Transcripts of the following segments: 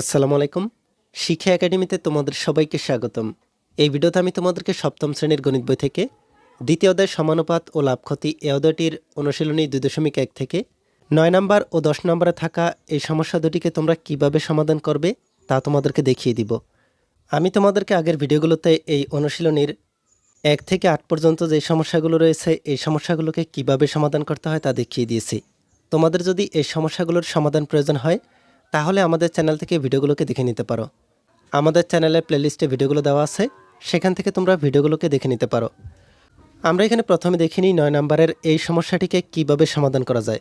আসসালামু আলাইকুম। শিক্ষা একাডেমিতে তোমাদের সবাইকে স্বাগতম। এই ভিডিওতে আমি তোমাদেরকে সপ্তম শ্রেণির গণিত বই থেকে দ্বিতীয় অধ্যায় সমানুপাত ও লাভ ক্ষতি এ অধ্যায়টির অনুশীলনী দুই দশমিক এক থেকে নয় নম্বর ও দশ নম্বরে থাকা এই সমস্যা দুটিকে তোমরা কীভাবে সমাধান করবে তা তোমাদেরকে দেখিয়ে দিব। আমি তোমাদেরকে আগের ভিডিওগুলোতে এই অনুশীলনীর এক থেকে আট পর্যন্ত যে সমস্যাগুলো রয়েছে, এই সমস্যাগুলোকে কীভাবে সমাধান করতে হয় তা দেখিয়ে দিয়েছি। তোমাদের যদি এই সমস্যাগুলোর সমাধান প্রয়োজন হয় তাহলে আমাদের চ্যানেল থেকে ভিডিওগুলোকে দেখে নিতে পারো। আমাদের চ্যানেলে প্লেলিস্টে ভিডিওগুলো দেওয়া আছে, সেখান থেকে তোমরা ভিডিওগুলোকে দেখে নিতে পারো। আমরা এখানে প্রথমে দেখিনি নয় নম্বরের এই সমস্যাটিকে কীভাবে সমাধান করা যায়।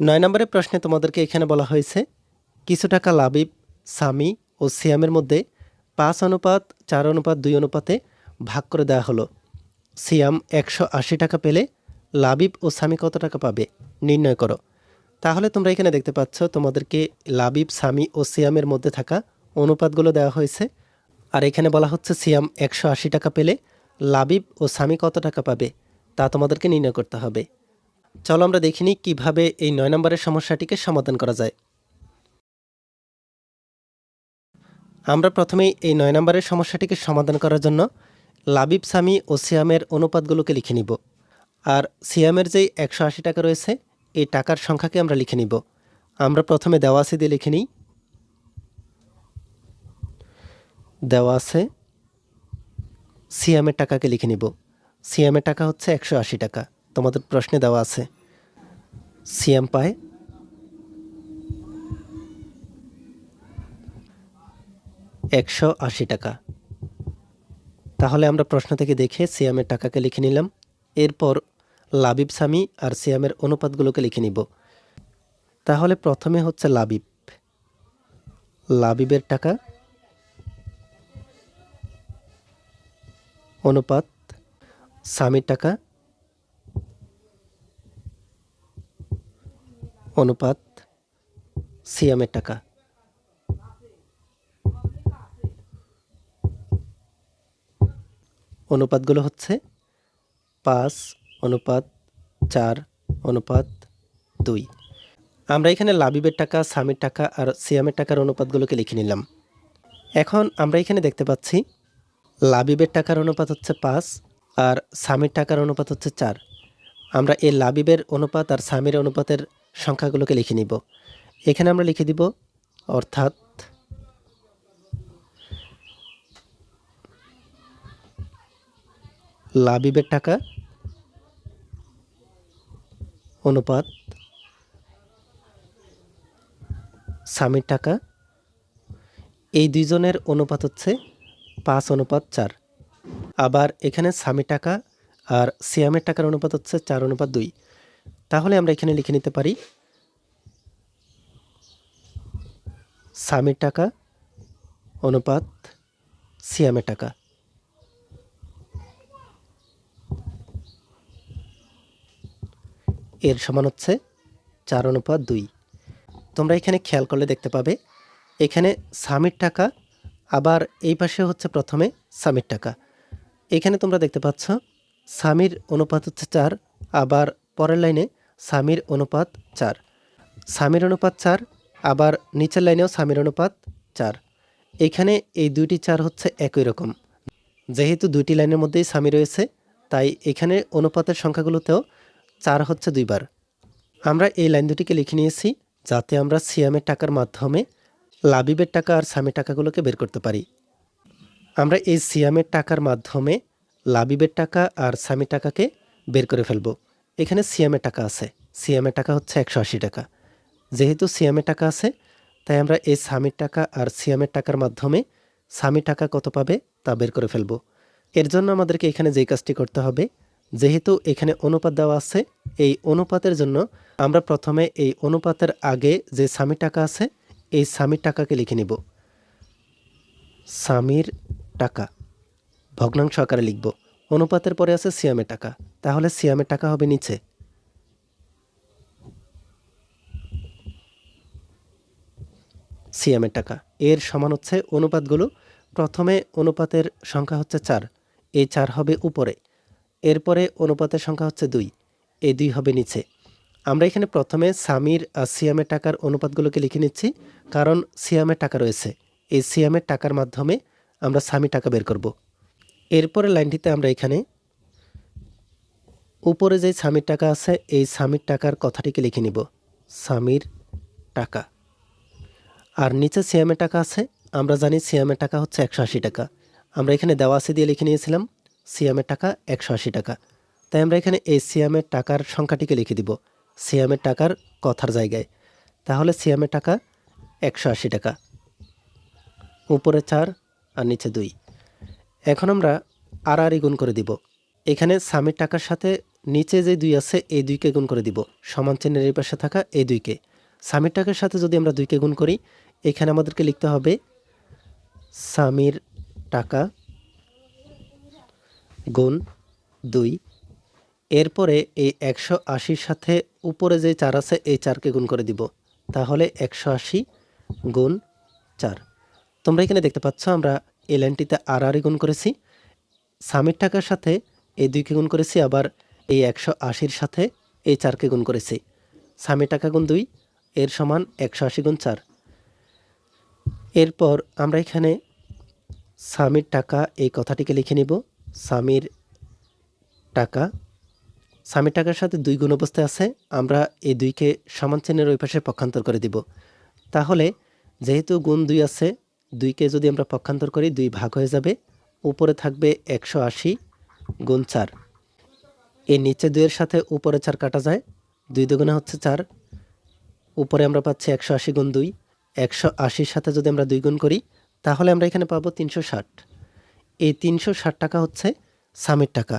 নয় নম্বরের প্রশ্নে তোমাদেরকে এখানে বলা হয়েছে, কিছু টাকা লাবিব, সামি ও সিয়ামের মধ্যে পাঁচ অনুপাত, চার অনুপাত, দুই অনুপাতে ভাগ করে দেওয়া হলো। সিয়াম একশো আশি টাকা পেলে লাবিব ও সামি কত টাকা পাবে, নির্ণয় করো। তাহলে তোমরা এখানে দেখতে পাচ্ছ তোমাদেরকে লাবিব, সামি ও সিয়ামের মধ্যে থাকা অনুপাতগুলো দেওয়া হয়েছে। আর এখানে বলা হচ্ছে সিয়াম একশো আশি টাকা পেলে লাবিব ও সামি কত টাকা পাবে তা তোমাদেরকে নির্ণয় করতে হবে। চলো আমরা দেখিনি কীভাবে এই নয় নম্বরের সমস্যাটিকে সমাধান করা যায়। আমরা প্রথমেই এই নয় নম্বরের সমস্যাটিকে সমাধান করার জন্য লাবিব, সামি ও সিয়ামের অনুপাতগুলোকে লিখে নিব। আর সিয়ামের যেই একশো আশি টাকা রয়েছে এই টাকার সংখ্যাকে আমরা লিখে নিব। আমরা প্রথমে দেওয়া আছে দিয়ে লিখে নিই। দেওয়া আছে সিয়ামের টাকাকে লিখে নিব। সিয়ামের টাকা হচ্ছে একশো আশি টাকা। তোমাদের প্রশ্নে দেওয়া আছে। সিয়াম পায় একশো আশি টাকা। তাহলে আমরা প্রশ্ন থেকে দেখে সিয়ামের টাকাকে লিখে নিলাম। এরপর লাবিব সামি আর সিয়ামের অনুপাতগুলোকে লিখে নিব। তাহলে প্রথমে হচ্ছে লাবিব। লাবিবের টাকা, অনুপাত সামির টাকা, অনুপাত, সিয়ামের টাকা। অনুপাতগুলো হচ্ছে পাঁচ অনুপাত চার, অনুপাত দুই। আমরা এখানে লাবিবের টাকা, সামির টাকা আর সিয়ামের টাকার অনুপাতগুলোকে লিখে নিলাম। এখন আমরা এখানে দেখতে পাচ্ছি লাবিবের টাকার অনুপাত হচ্ছে পাঁচ আর সামির টাকার অনুপাত হচ্ছে চার। আমরা এই লাবিবের অনুপাত আর সামির অনুপাতের সংখ্যাগুলোকে লিখে নিব। এখানে আমরা লিখে দিব, অর্থাৎ লাবিবের টাকা অনুপাত স্বামীর টাকা। এই দুইজনের অনুপাত হচ্ছে পাঁচ অনুপাত চার। আবার এখানে স্বামীর টাকা আর সিয়ামের টাকার অনুপাত হচ্ছে চার অনুপাত দুই। তাহলে আমরা এখানে লিখে নিতে পারি স্বামীর টাকা, অনুপাত সিয়ামের টাকা। এর সমান হচ্ছে চার অনুপাত দুই। তোমরা এখানে খেয়াল করলে দেখতে পাবে, এখানে স্বামীর টাকা, আবার এই পাশে হচ্ছে প্রথমে স্বামীর টাকা। এখানে তোমরা দেখতে পাচ্ছ স্বামীর অনুপাত হচ্ছে চার, আবার পরের লাইনে স্বামীর অনুপাত চার। স্বামীর অনুপাত চার, আবার নিচের লাইনেও স্বামীর অনুপাত চার। এখানে এই দুইটি চার হচ্ছে একই রকম। যেহেতু দুইটি লাইনের মধ্যেই স্বামী রয়েছে, তাই এখানে অনুপাতের সংখ্যাগুলোতেও চার হচ্ছে দুইবার। আমরা এই লাইন দুটিকে লিখে নিয়েছি যাতে আমরা সিয়ামের টাকার মাধ্যমে লাবিবের টাকা আর সামের টাকাগুলোকে বের করতে পারি। আমরা এই সিয়ামের টাকার মাধ্যমে লাবিবের টাকা আর সামির টাকাকে বের করে ফেলব। এখানে সিয়ামের টাকা আছে। সিয়ামের টাকা হচ্ছে একশো আশি টাকা। যেহেতু সিয়ামের টাকা আছে, তাই আমরা এই সামির টাকা আর সিয়ামের টাকার মাধ্যমে সামি টাকা কত পাবে তা বের করে ফেলব। এর জন্য আমাদেরকে এখানে যেই কাজটি করতে হবে যেহেতু এখানে অনুপাত দেওয়া আছে, এই অনুপাতের জন্য আমরা প্রথমে এই অনুপাতের আগে যে স্বামীর টাকা আছে, এই স্বামীর টাকাকে লিখে নিব। স্বামীর টাকা। ভগ্নাংশ আকারে লিখব। অনুপাতের পরে আছে সিয়ামের টাকা। তাহলে সিয়ামের টাকা হবে নিচে। সিয়ামের টাকা। এর সমান হচ্ছে অনুপাতগুলো। প্রথমে অনুপাতের সংখ্যা হচ্ছে চার। এই চার হবে উপরে। এরপরে অনুপাতের সংখ্যা হচ্ছে দুই। এই দুই হবে নিচে। আমরা এখানে প্রথমে সামির আর সিয়ামের টাকার অনুপাতগুলোকে লিখে নিচ্ছি, কারণ সিয়ামের টাকা রয়েছে। এই সিয়ামের টাকার মাধ্যমে আমরা সামি টাকা বের করব। এরপরে লাইনটিতে আমরা এখানে উপরে যে সামির টাকা আছে, এই সামির টাকার কথাটিকে লিখে নিব, সামির টাকা। আর নিচে সিয়ামের টাকা আছে, আমরা জানি সিয়ামের টাকা হচ্ছে একশো আশি টাকা। আমরা এখানে দেওয়া আছে দিয়ে লিখে নিয়েছিলাম সিয়ামের টাকা একশো আশি টাকা। তাই আমরা এখানে এই সিয়ামের টাকার সংখ্যাটিকে লিখে দিব। সিয়ামের টাকার কথার জায়গায়। তাহলে সিয়ামের টাকা একশো আশি টাকা। উপরে চার আর নিচে দুই। এখন আমরা আর আর গুণ করে দিব। এখানে সামির টাকার সাথে নিচে যে দুই আছে, এই দুইকে গুণ করে দিব। সমান চিহ্নের এই পাশে থাকা এই দুইকে। সামির টাকার সাথে যদি আমরা দুইকে গুণ করি, এখানে আমাদেরকে লিখতে হবে সামির টাকা গুণ দুই। এরপরে এই একশো আশির সাথে উপরে যে চার আছে, এই চারকে গুণ করে দিব। তাহলে একশো আশি গুণ চার। তোমরা এখানে দেখতে পাচ্ছ, আমরা এই লাইনটিতে আর আরই গুণ করেছি। সামির টাকার সাথে এই দুইকে গুণ করেছি, আবার এই একশো আশির সাথে এই চারকে গুণ করেছি। সামির টাকা গুণ দুই, এর সমান একশো আশি গুণ চার। এরপর আমরা এখানে সামির টাকা এই কথাটিকে লিখে নিব। সামির টাকা। স্বামীর টাকার সাথে দুই গুণ অবস্থায় আছে। আমরা এই দুইকে সমান চিহ্নের ওই পাশে পক্ষান্তর করে দিব। তাহলে যেহেতু গুণ দুই আছে, দুইকে যদি আমরা পক্ষান্তর করি, দুই ভাগ হয়ে যাবে। উপরে থাকবে একশো আশি গুণ চার। এই নিচে দুইয়ের সাথে উপরে চার কাটা যায়। দুই দুগুণে হচ্ছে চার। উপরে আমরা পাচ্ছি একশো আশি গুণ দুই। একশো আশির সাথে যদি আমরা দুই গুণ করি, তাহলে আমরা এখানে পাবো তিনশো ষাট। এই তিনশো ষাট টাকা হচ্ছে সামির টাকা।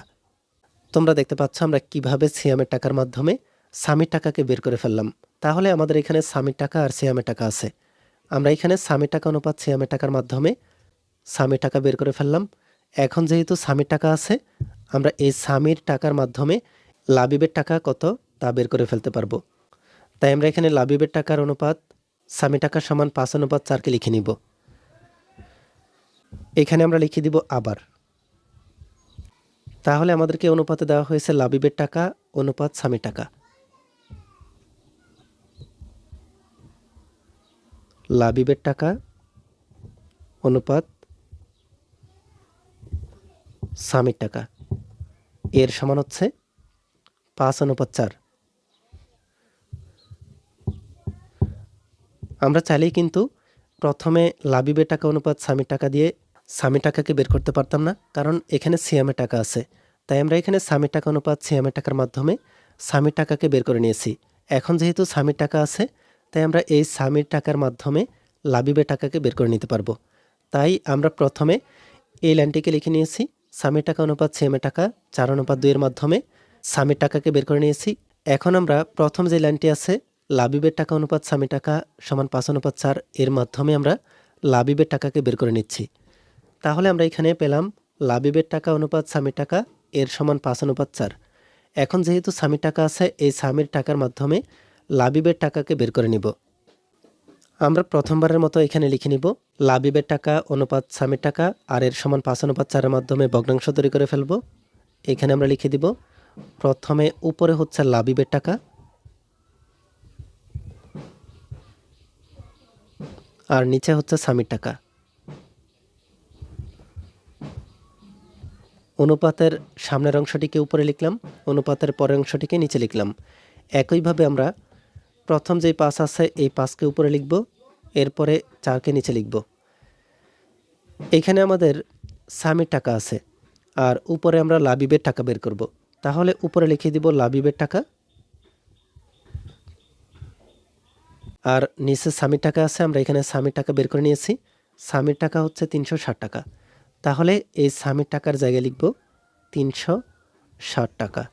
তোমরা দেখতে পাচ্ছ আমরা কীভাবে সিয়ামের টাকার মাধ্যমে সামির টাকাকে বের করে ফেললাম। তাহলে আমাদের এখানে সামির টাকা আর সিয়ামের টাকা আছে। আমরা এখানে সামির টাকা অনুপাত সিয়ামের টাকার মাধ্যমে সামির টাকা বের করে ফেললাম। এখন যেহেতু সামির টাকা আছে, আমরা এই সামির টাকার মাধ্যমে লাবিবের টাকা কত তা বের করে ফেলতে পারব। তাই আমরা এখানে লাবিবের টাকার অনুপাত সামি টাকার সমান পাঁচ অনুপাত চারকে লিখে নিব। এখানে আমরা লিখে দিব আবার। তাহলে আমাদেরকে অনুপাতে দেওয়া হয়েছে লাবিবের টাকা, অনুপাত সামি টাকা। লাবিবের টাকা, অনুপাত সামির টাকা। এর সমান হচ্ছে পাঁচ অনুপাত চার। আমরা চাইলেই কিন্তু প্রথমে লাবিবের টাকা অনুপাত স্বামীর টাকা দিয়ে স্বামী টাকাকে বের করতে পারতাম না, কারণ এখানে সিয়ামের টাকা আছে। তাই আমরা এখানে স্বামীর টাকা অনুপাত সিয়ামের টাকার মাধ্যমে স্বামীর টাকাকে বের করে নিয়েছি। এখন যেহেতু স্বামীর টাকা আছে, তাই আমরা এই স্বামীর টাকার মাধ্যমে লাবিবের টাকাকে বের করে নিতে পারব। তাই আমরা প্রথমে এই লাইনটিকে লিখে নিয়েছি, স্বামীর টাকা অনুপাত সিএমের টাকা চার অনুপাত দুইয়ের মাধ্যমে স্বামীর টাকাকে বের করে নিয়েছি। এখন আমরা প্রথম যে লাইনটি আছে লাবিবের টাকা অনুপাত স্বামী টাকা সমান পাঁচ অনুপাত চার, এর মাধ্যমে আমরা লাবিবের টাকাকে বের করে নিচ্ছি। তাহলে আমরা এখানে পেলাম লাবিবের টাকা অনুপাত, স্বামীর টাকা, এর সমান পাঁচ অনুপাত চার। এখন যেহেতু স্বামীর টাকা আছে, এই স্বামীর টাকার মাধ্যমে লাবিবের টাকাকে বের করে নিব। আমরা প্রথমবারের মতো এখানে লিখে নিব, লাবিবের টাকা অনুপাত, স্বামীর টাকা, আর এর সমান পাঁচ অনুপাত চারের মাধ্যমে ভগ্নাংশ তৈরি করে ফেলব। এখানে আমরা লিখে দিব, প্রথমে উপরে হচ্ছে লাবিবের টাকা আর নিচে হচ্ছে স্বামীর টাকা। অনুপাতের সামনের অংশটিকে উপরে লিখলাম, অনুপাতের পরের অংশটিকে নিচে লিখলাম। একইভাবে আমরা প্রথম যেই পাঁচ আছে, এই পাঁচকে উপরে লিখব, এরপরে চারকে নিচে লিখব। এখানে আমাদের স্বামীর টাকা আছে, আর উপরে আমরা লাবিবের টাকা বের করব। তাহলে উপরে লিখে দিব লাবিবের টাকা। আর নিচে স্বামীর টাকা আছে, আমরা এখানে স্বামীর টাকা বের করে নিয়েছি। স্বামীর টাকা হচ্ছে তিনশো ষাট টাকা। তাহলে এই স্বামীর টাকার জায়গায় লিখব তিনশো ষাট টাকা।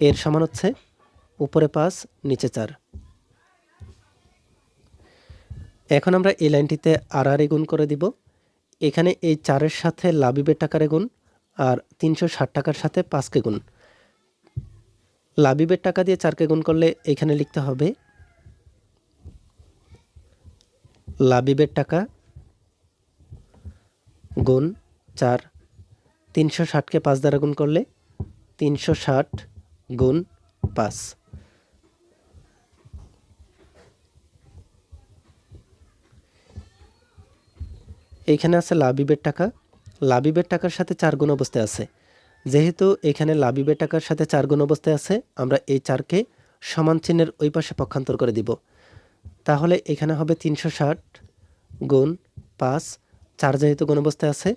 এর সমান হচ্ছে উপরে পাঁচ, নিচে চার। এখন আমরা এই লাইনটিতে আর গুণ করে দিব। এখানে এই চারের সাথে লাবিবের টাকার গুণ আর তিনশো ষাট টাকার সাথে পাঁচকে গুণ। লাবিবের টাকা দিয়ে চারকে গুণ করলে এখানে লিখতে হবে লাবিবের টাকা। গুণ চার। তিনশো ষাটকে পাঁচ দ্বারা গুণ করলে তিনশো ষাট গুণ পাঁচ। এখানে আছে লাবিবের টাকা। লাবিবের টাকার সাথে চার গুণ অবস্থায় আছে। যেহেতু এখানে লাবিবের টাকার সাথে চার গুণ অবস্থায় আছে, আমরা এই চারকে সমান চিহ্নের ওই পাশে পক্ষান্তর করে দিব। তাহলে এখানে হবে তিনশো ষাট গুণ পাঁচ। চার যেহেতু গুণ অবস্থায় আছে,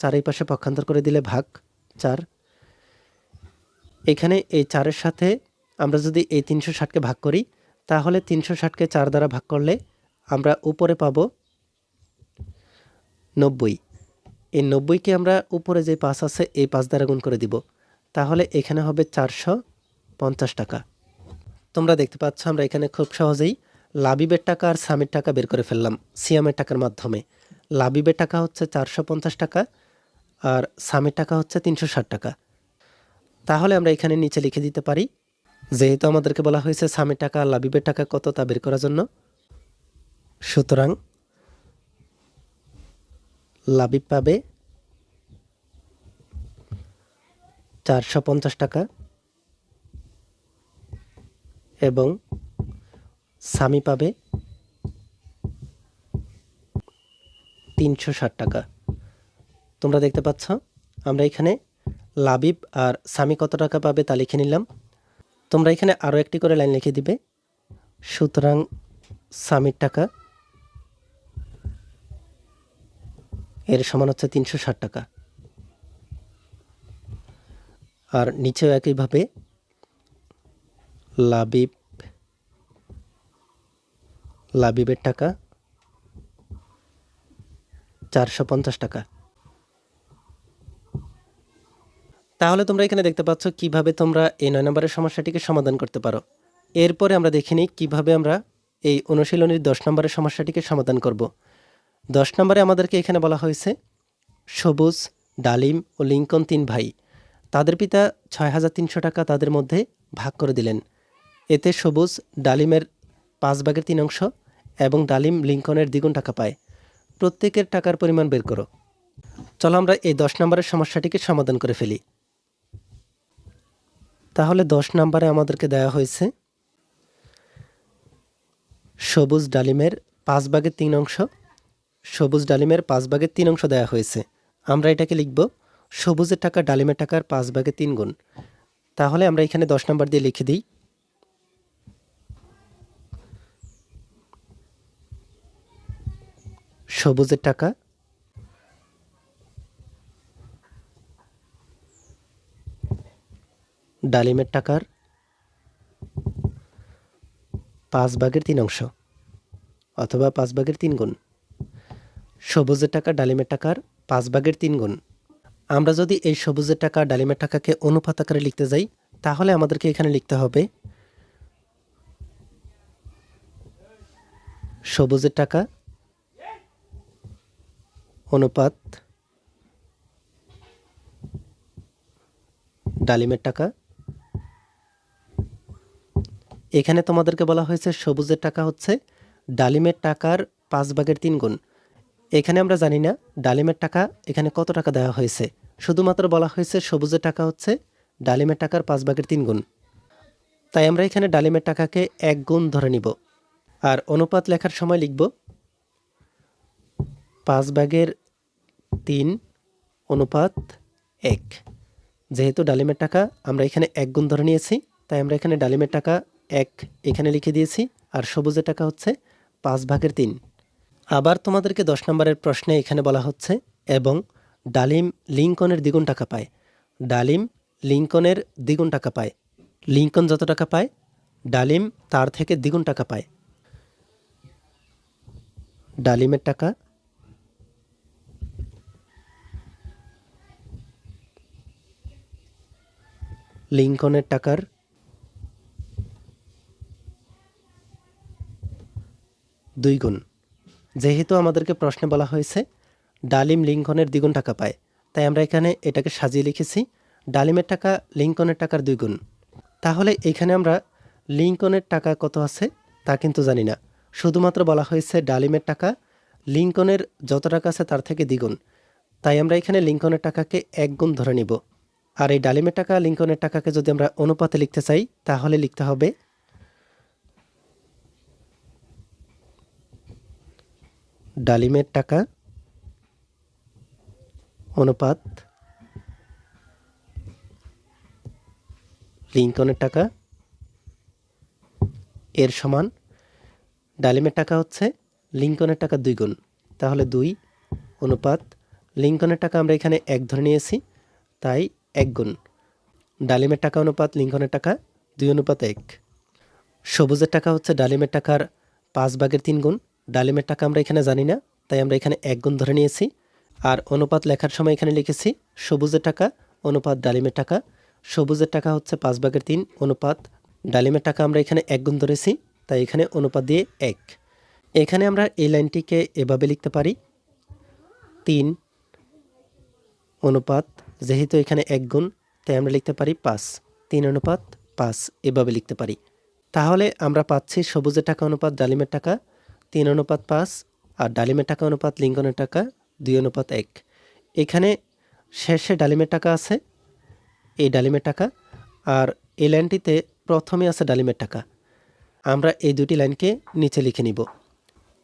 চার এই পাশে পক্ষান্তর করে দিলে ভাগ চার। এখানে এই চারের সাথে আমরা যদি এই তিনশো ষাটকে ভাগ করি, তাহলে তিনশো ষাটকে চার দ্বারা ভাগ করলে আমরা উপরে পাব নব্বই। এই নব্বইকে আমরা উপরে যে পাঁচ আছে, এই পাঁচ দ্বারা গুণ করে দিব। তাহলে এখানে হবে চারশো পঞ্চাশ টাকা। তোমরা দেখতে পাচ্ছ, আমরা এখানে খুব সহজেই লাবিবের টাকা আর সামির টাকা বের করে ফেললাম সিয়ামের টাকার মাধ্যমে। লাবিবের টাকা হচ্ছে চারশো পঞ্চাশ টাকা আর সামির টাকা হচ্ছে তিনশো ষাট টাকা। তাহলে আমরা এখানে নিচে লিখে দিতে পারি, যেহেতু আমাদেরকে বলা হয়েছে সামির টাকা আর লাবিবের টাকা কত তা বের করার জন্য। সুতরাং লাবিব পাবে চারশো পঞ্চাশ টাকা এবং স্বামী পাবে তিনশো ষাট টাকা। তোমরা দেখতে পাচ্ছ, আমরা এখানে লাবিব আর স্বামী কত টাকা পাবে তা লিখে নিলাম। তোমরা এখানে আরও একটি করে লাইন লিখে দিবে। সুতরাং স্বামীর টাকা এর সমান হচ্ছে তিনশো ষাট টাকা। আর নিচেও একইভাবে লাবিব লাবিবের টাকা। চারশো পঞ্চাশ টাকা। তাহলে তোমরা এখানে দেখতে পাচ্ছ কীভাবে তোমরা এই নয় নম্বরের সমস্যাটিকে সমাধান করতে পারো। এরপরে আমরা দেখে নিই কীভাবে আমরা এই অনুশীলনীর দশ নম্বরের সমস্যাটিকে সমাধান করব। দশ নম্বরে আমাদেরকে এখানে বলা হয়েছে, সবুজ, ডালিম ও লিঙ্কন তিন ভাই, তাদের পিতা ছয় হাজার তিনশো টাকা তাদের মধ্যে ভাগ করে দিলেন। এতে সবুজ, ডালিমের পাঁচ ভাগের তিন অংশ এবং ডালিম লিঙ্কনের দ্বিগুণ টাকা পায়। প্রত্যেকের টাকার পরিমাণ বের করো। চলো আমরা এই দশ নম্বরের সমস্যাটিকে সমাধান করে ফেলি। তাহলে দশ নম্বরে আমাদেরকে দেওয়া হয়েছে সবুজ ডালিমের পাঁচ ভাগের তিন অংশ। সবুজ ডালিমের পাঁচ ভাগের তিন অংশ দেওয়া হয়েছে। আমরা এটাকে লিখব সবুজের টাকা ডালিমের টাকার পাঁচ ভাগের তিন গুণ। তাহলে আমরা এখানে দশ নম্বর দিয়ে লিখে দিই। সবুজের টাকা। ডালিমের টাকার। পাঁচ ভাগের তিন অংশ অথবা পাঁচ ভাগের তিন গুণ। সবুজের টাকা, ডালিমের টাকার পাঁচ ভাগের তিন গুণ। আমরা যদি এই সবুজের টাকা, ডালিমের টাকাকে অনুপাত আকারে লিখতে যাই, তাহলে আমাদেরকে এখানে লিখতে হবে সবুজের টাকা অনুপাত ডালিমের টাকা। এখানে তোমাদেরকে বলা হয়েছে সবুজের টাকা হচ্ছে ডালিমের টাকার পাঁচ ভাগের তিন গুণ। এখানে আমরা জানি না ডালিমের টাকা এখানে কত টাকা দেওয়া হয়েছে। শুধুমাত্র বলা হয়েছে সবুজের টাকা হচ্ছে ডালিমের টাকার পাঁচ ভাগের তিন গুণ। তাই আমরা এখানে ডালিমের টাকাকে এক গুণ ধরে নিব। আর অনুপাত লেখার সময় লিখব পাঁচ ভাগের তিন, অনুপাত এক। যেহেতু ডালিমের টাকা আমরা এখানে এক গুণ ধরে নিয়েছি, তাই আমরা এখানে ডালিমের টাকা এক এখানে লিখে দিয়েছি, আর সবুজের টাকা হচ্ছে পাঁচ ভাগের তিন। আবার তোমাদেরকে দশ নম্বরের প্রশ্নে এখানে বলা হচ্ছে, এবং ডালিম লিঙ্কনের দ্বিগুণ টাকা পায়। ডালিম লিঙ্কনের দ্বিগুণ টাকা পায়। লিঙ্কন যত টাকা পায়, ডালিম তার থেকে দ্বিগুণ টাকা পায়। ডালিমের টাকা লিঙ্কনের টাকার দুই গুণ। যেহেতু আমাদেরকে প্রশ্নে বলা হয়েছে, ডালিম লিঙ্কনের দ্বিগুণ টাকা পায়, তাই আমরা এখানে এটাকে সাজিয়ে লিখেছি, ডালিমের টাকা লিঙ্কনের টাকার দুই গুণ। তাহলে এখানে আমরা লিঙ্কনের টাকা কত আছে তা কিন্তু জানি না। শুধুমাত্র বলা হয়েছে ডালিমের টাকা, লিঙ্কনের যত টাকা আছে তার থেকে দ্বিগুণ। তাই আমরা এখানে লিঙ্কনের টাকাকে এক গুণ ধরে নিব। আর এই ডালিমের টাকা, লিঙ্কনের টাকাকে যদি আমরা অনুপাতে লিখতে চাই, তাহলে লিখতে হবে ডালিমের টাকা অনুপাত, লিঙ্কনের টাকা এর সমান, ডালিমের টাকা হচ্ছে লিঙ্কনের টাকা দুই গুণ। তাহলে দুই অনুপাত, লিঙ্কনের টাকা আমরা এখানে এক ধরে নিয়েছি, তাই এক গুণ। ডালিমের টাকা অনুপাত, লিঙ্কনের টাকা, দুই অনুপাত এক। সবুজের টাকা হচ্ছে ডালিমের টাকার পাঁচ ভাগের তিন গুণ। ডালিমের টাকা আমরা এখানে জানি না, তাই আমরা এখানে এক গুণ ধরে নিয়েছি। আর অনুপাত লেখার সময় এখানে লিখেছি, সবুজের টাকা, অনুপাত ডালিমের টাকা। সবুজের টাকা হচ্ছে পাঁচ ভাগের তিন, অনুপাত ডালিমের টাকা আমরা এখানে এক গুণ ধরেছি, তাই এখানে অনুপাত দিয়ে এক। এখানে আমরা এই লাইনটিকে এভাবে লিখতে পারি। তিন, অনুপাত যেহেতু এখানে এক গুণ, তাই আমরা লিখতে পারি পাঁচ। তিন অনুপাত পাঁচ, এভাবে লিখতে পারি। তাহলে আমরা পাচ্ছি সবুজের টাকা অনুপাত, ডালিমের টাকা, তিন অনুপাত পাঁচ, আর ডালিমের টাকা অনুপাত লিঙ্গনের টাকা, দুই অনুপাত এক। এখানে শেষে ডালিমের টাকা আছে, এই ডালিমের টাকা, আর এই লাইনটিতে প্রথমে আছে ডালিমের টাকা। আমরা এই দুটি লাইনকে নিচে লিখে নিব।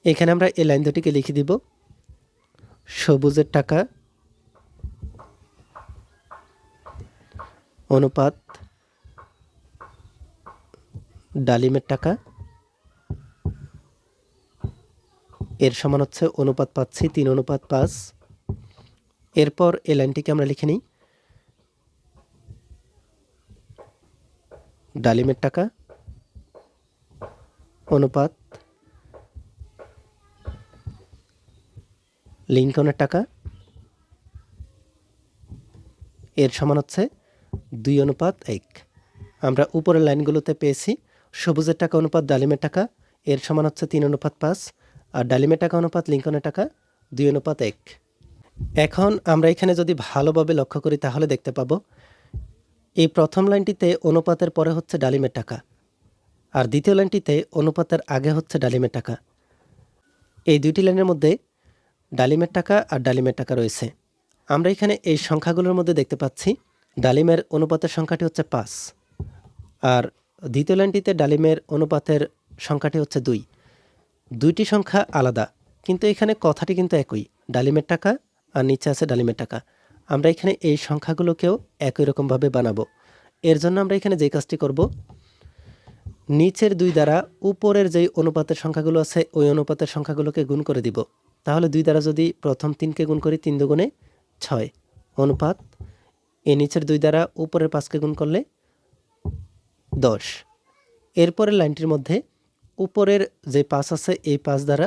এখানে আমরা এই লাইন দুটিকে লিখে দিব, সবুজের টাকা অনুপাত, ডালিমের টাকা, এর সমান হচ্ছে অনুপাত পাচ্ছি তিন, অনুপাত পাঁচ। এরপর এই লাইনটিকে আমরা লিখে নিই। ডালিমের টাকা, অনুপাত লিঙ্কনের টাকা, এর সমান হচ্ছে দুই অনুপাত এক। আমরা উপরের লাইনগুলোতে পেয়েছি, সবুজের টাকা অনুপাত ডালিমের টাকা, এর সমান হচ্ছে তিন অনুপাত পাঁচ, আর ডালিমের টাকা অনুপাত লিঙ্কনের টাকা, দুই অনুপাত এক। এখন আমরা এখানে যদি ভালোভাবে লক্ষ্য করি, তাহলে দেখতে পাবো, এই প্রথম লাইনটিতে অনুপাতের পরে হচ্ছে ডালিমের টাকা, আর দ্বিতীয় লাইনটিতে অনুপাতের আগে হচ্ছে ডালিমের টাকা। এই দুইটি লাইনের মধ্যে ডালিমের টাকা আর ডালিমের টাকা রয়েছে। আমরা এখানে এই সংখ্যাগুলোর মধ্যে দেখতে পাচ্ছি ডালিমের অনুপাতের সংখ্যাটি হচ্ছে পাঁচ। আর দ্বিতীয় লাইনটিতে ডালিমের অনুপাতের সংখ্যাটি হচ্ছে দুই। দুইটি সংখ্যা আলাদা, কিন্তু এখানে কথাটি কিন্তু একই। ডালিমের টাকা আর নিচে আছে ডালিমের টাকা। আমরা এখানে এই সংখ্যাগুলোকেও একই রকমভাবে বানাবো। এর জন্য আমরা এখানে যে কাজটি করব, নিচের দুই দ্বারা উপরের যেই অনুপাতের সংখ্যাগুলো আছে, ওই অনুপাতের সংখ্যাগুলোকে গুণ করে দিব। তাহলে দুই দ্বারা যদি প্রথম তিনকে গুণ করি, তিন দুগুণে ছয়। অনুপাত এই নিচের দুই দ্বারা উপরের পাঁচকে গুণ করলে দশ। এরপরের লাইনটির মধ্যে উপরের যে পাঁচ আছে এই পাঁচ দ্বারা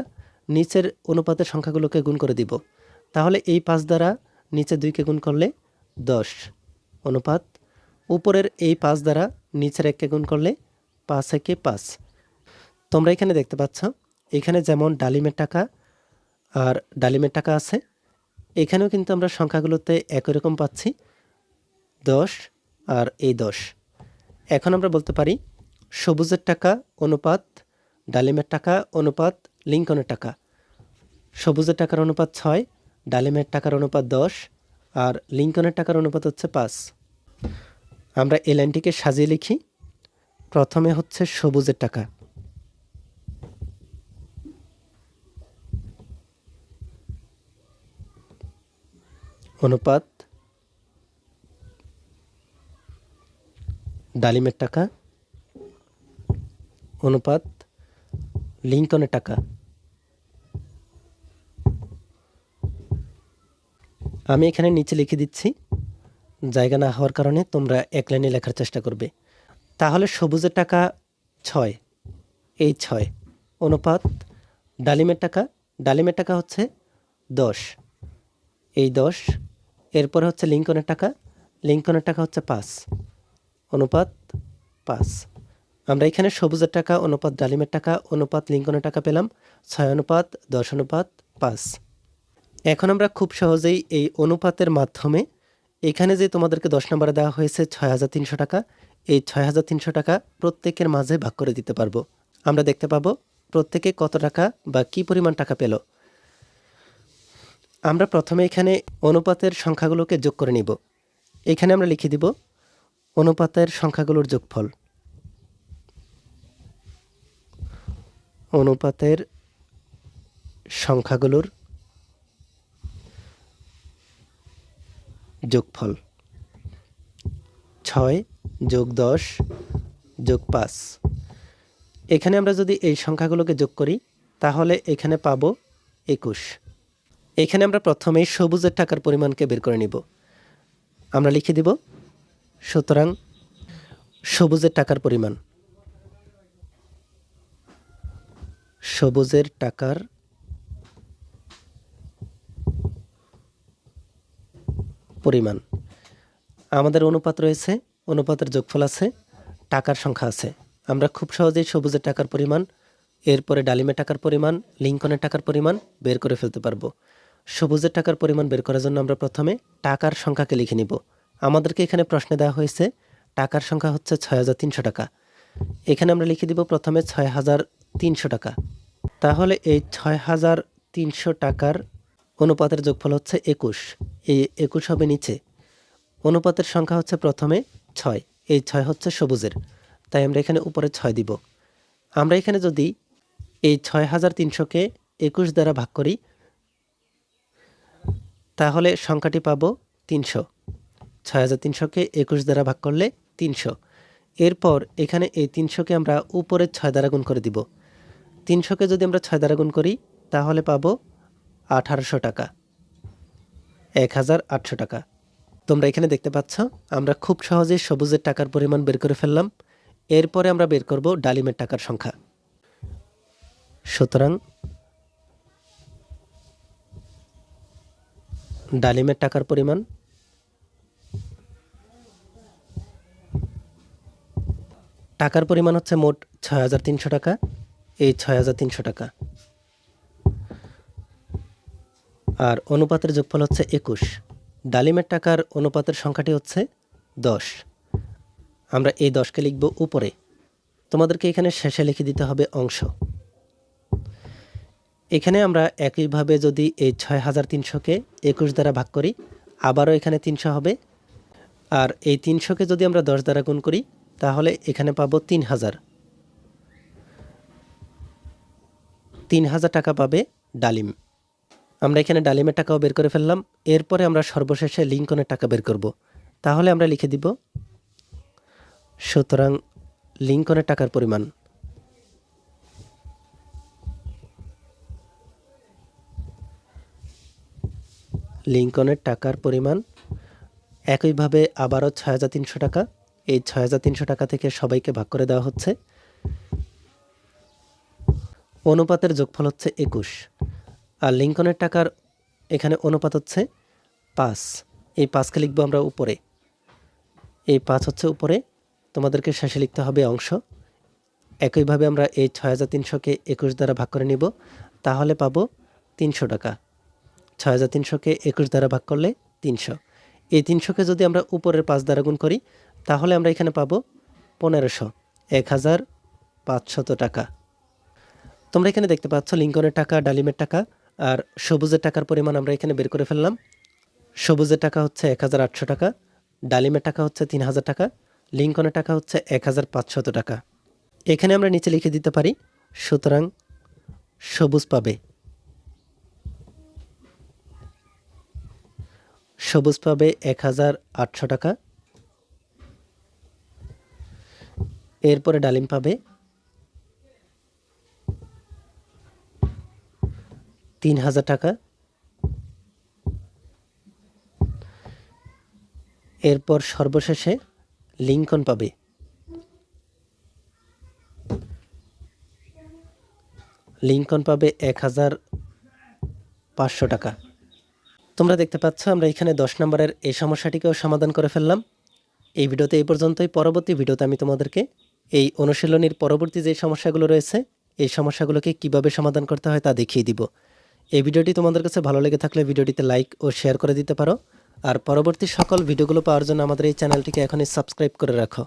নিচের অনুপাতের সংখ্যাগুলোকে গুণ করে দিব। তাহলে এই পাঁচ দ্বারা নিচে দুইকে গুণ করলে দশ অনুপাত। উপরের এই পাঁচ দ্বারা নিচের এককে গুণ করলে পাঁচ একে পাঁচ। তোমরা এখানে দেখতে পাচ্ছ, এখানে যেমন ডালিমের টাকা আর ডালিমের টাকা আছে, এখানেও কিন্তু আমরা সংখ্যাগুলোতে একই রকম পাচ্ছি। দশ আর এই দশ। এখন আমরা বলতে পারি সবুজের টাকা অনুপাত, ডালিমের টাকা অনুপাত, লিঙ্কনের টাকা। সবুজের টাকার অনুপাত ছয়, ডালিমের টাকার অনুপাত দশ আর লিঙ্কনের টাকার অনুপাত হচ্ছে পাঁচ। আমরা এই লাইনটিকে সাজিয়ে লিখি। প্রথমে হচ্ছে সবুজের টাকা। অনুপাত ডালিমের টাকা, অনুপাত লিঙ্কনের টাকা। আমি এখানে নিচে লিখে দিচ্ছি, জায়গা না হওয়ার কারণে তোমরা এক লাইনে লেখার চেষ্টা করবে। তাহলে সবুজের টাকা ছয়, এই ছয়। অনুপাত, ডালিমের টাকা ডালিমের টাকা হচ্ছে দশ, এই দশ। এরপরে হচ্ছে লিঙ্কনের টাকা লিঙ্কনের টাকা হচ্ছে পাঁচ। অনুপাত পাঁচ। আমরা এখানে সবুজের টাকা, অনুপাত ডালিমের টাকা, অনুপাত লিঙ্কনের টাকা পেলাম, ছয় অনুপাত, দশ অনুপাত, পাঁচ। এখন আমরা খুব সহজেই এই অনুপাতের মাধ্যমে এখানে যে তোমাদেরকে দশ নম্বরে দেওয়া হয়েছে ছয় হাজার তিনশো টাকা, এই ছয় হাজার তিনশো টাকা প্রত্যেকের মাঝে ভাগ করে দিতে পারব। আমরা দেখতে পাবো প্রত্যেকে কত টাকা বা কি পরিমাণ টাকা পেল। আমরা প্রথমে এখানে অনুপাতের সংখ্যাগুলোকে যোগ করে নিব। এখানে আমরা লিখে দিব অনুপাতের সংখ্যাগুলোর যোগফল। অনুপাতের সংখ্যাগুলোর যোগফল। ছয় যোগ দশ যোগ পাঁচ। এখানে আমরা যদি এই সংখ্যাগুলোকে যোগ করি, তাহলে এখানে পাবো একুশ। এখানে আমরা প্রথমেই সবুজের টাকার পরিমাণকে বের করে নিব। আমরা লিখে দিব সুতরাং সবুজের টাকার পরিমাণ। সবুজের টাকার পরিমাণ। আমাদের অনুপাত রয়েছে, অনুপাতের যোগফল আছে, টাকার সংখ্যা আছে। আমরা খুব সহজেই সবুজের টাকার পরিমাণ, এরপরে ডালিমের টাকার পরিমাণ, লিঙ্কনের টাকার পরিমাণ বের করে ফেলতে পারব। সবুজের টাকার পরিমাণ বের করার জন্য আমরা প্রথমে টাকার সংখ্যাকে লিখে নিব। আমাদেরকে এখানে প্রশ্নে দেওয়া হয়েছে, টাকার সংখ্যা হচ্ছে ছয় হাজার তিনশো টাকা। এখানে আমরা লিখে দিব প্রথমে ছয় হাজার তিনশো টাকা। তাহলে এই ছয় হাজার তিনশো টাকার অনুপাতের যোগফল হচ্ছে একুশ। এই একুশ হবে নিচে। অনুপাতের সংখ্যা হচ্ছে প্রথমে ছয়। এই ছয় হচ্ছে সবুজের। তাই আমরা এখানে উপরে ছয় দিব। আমরা এখানে যদি এই ছয় হাজার তিনশোকে একুশ দ্বারা ভাগ করি, তাহলে সংখ্যাটি পাবো তিনশো। ছয় হাজার তিনশোকে একুশ দ্বারা ভাগ করলে তিনশো। এরপর এখানে এই তিনশোকে আমরা উপরে ছয় দ্বারা গুণ করে দিব। তিনশোকে যদি আমরা ছয় দ্বারা গুণ করি, তাহলে পাবো আঠারোশো টাকা। এক হাজার আটশো টাকা। তোমরা এখানে দেখতে পাচ্ছ, আমরা খুব সহজে সবুজের টাকার পরিমাণ বের করে ফেললাম। এরপরে আমরা বের করব ডালিমের টাকার সংখ্যা। সুতরাং ডালিমের টাকার পরিমাণ টাকার পরিমাণ হচ্ছে মোট ছয় হাজার তিনশো টাকা। এই ছয় হাজার তিনশো টাকা। আর অনুপাতের যোগফল হচ্ছে একুশ। ডালিমের টাকার অনুপাতের সংখ্যাটি হচ্ছে দশ। আমরা এই দশকে লিখব উপরে। তোমাদেরকে এখানে শেষে লিখে দিতে হবে অংশ। এখানে আমরা একইভাবে যদি এই ছয় হাজার তিনশোকে একুশ দ্বারা ভাগ করি, আবারও এখানে তিনশো হবে। আর এই তিনশোকে যদি আমরা দশ দ্বারা গুণ করি তাহলে এখানে পাবো তিন হাজার। তিন হাজার টাকা পাবে ডালিম। আমরা এখানে ডালিমের টাকাও বের করে ফেললাম। এরপরে আমরা সর্বশেষে লিঙ্কনের টাকা বের করব। তাহলে আমরা লিখে দিব, সুতরাং লিঙ্কনের টাকার পরিমাণ লিঙ্কনের টাকার পরিমাণ একইভাবে আবারও ছয় হাজার তিনশো টাকা। এই ছয় হাজার তিনশো টাকা থেকে সবাইকে ভাগ করে দেওয়া হচ্ছে। অনুপাতের যোগফল হচ্ছে একুশ। আর লিঙ্কনের টাকার এখানে অনুপাত হচ্ছে পাঁচ। এই পাঁচকে লিখব আমরা উপরে। এই পাঁচ হচ্ছে উপরে। তোমাদেরকে শেষে লিখতে হবে অংশ। একইভাবে আমরা এই ছয় হাজার তিনশোকে একুশ দ্বারা ভাগ করে নিব। তাহলে পাবো তিনশো টাকা। ছয় হাজার তিনশোকে একুশ দ্বারা ভাগ করলে তিনশো। এই তিনশোকে যদি আমরা উপরের পাঁচ দ্বারা গুণ করি তাহলে আমরা এখানে পাবো পনেরোশো এক হাজার পাঁচশত টাকা। তোমরা এখানে দেখতে পাচ্ছ লিঙ্কনের টাকা, ডালিমের টাকা, আর সবুজের টাকার পরিমাণ আমরা এখানে বের করে ফেললাম। সবুজের টাকা হচ্ছে এক হাজার আটশো টাকা, ডালিমের টাকা হচ্ছে তিন হাজার টাকা, লিঙ্কনের টাকা হচ্ছে এক হাজার পাঁচশত টাকা। এখানে আমরা নিচে লিখে দিতে পারি, সুতরাং সবুজ পাবে। সবুজ পাবে এক হাজার আটশো টাকা এরপরে ডালিম পাবে তিন হাজার টাকা। এরপর সর্বশেষে লিঙ্কন পাবে। লিঙ্কন পাবে এক হাজার পাঁচশো টাকা। তোমরা দেখতে পাচ্ছ, আমরা এখানে দশ নম্বরের এই সমস্যাটিকেও সমাধান করে ফেললাম। এই ভিডিওতে এই পর্যন্তই। পরবর্তী ভিডিওতে আমি তোমাদেরকে এই অনুশীলনীর পরবর্তী যে সমস্যাগুলো রয়েছে, এই সমস্যাগুলোকে কীভাবে সমাধান করতে হয় তা দেখিয়ে দিব। এই ভিডিওটি তোমাদের কাছে ভালো লেগে থাকলে ভিডিওটিতে লাইক ও শেয়ার করে দিতে পারো। আর পরবর্তী সকল ভিডিওগুলো পাওয়ার জন্য আমাদের এই চ্যানেলটিকে এখনই সাবস্ক্রাইব করে রাখো।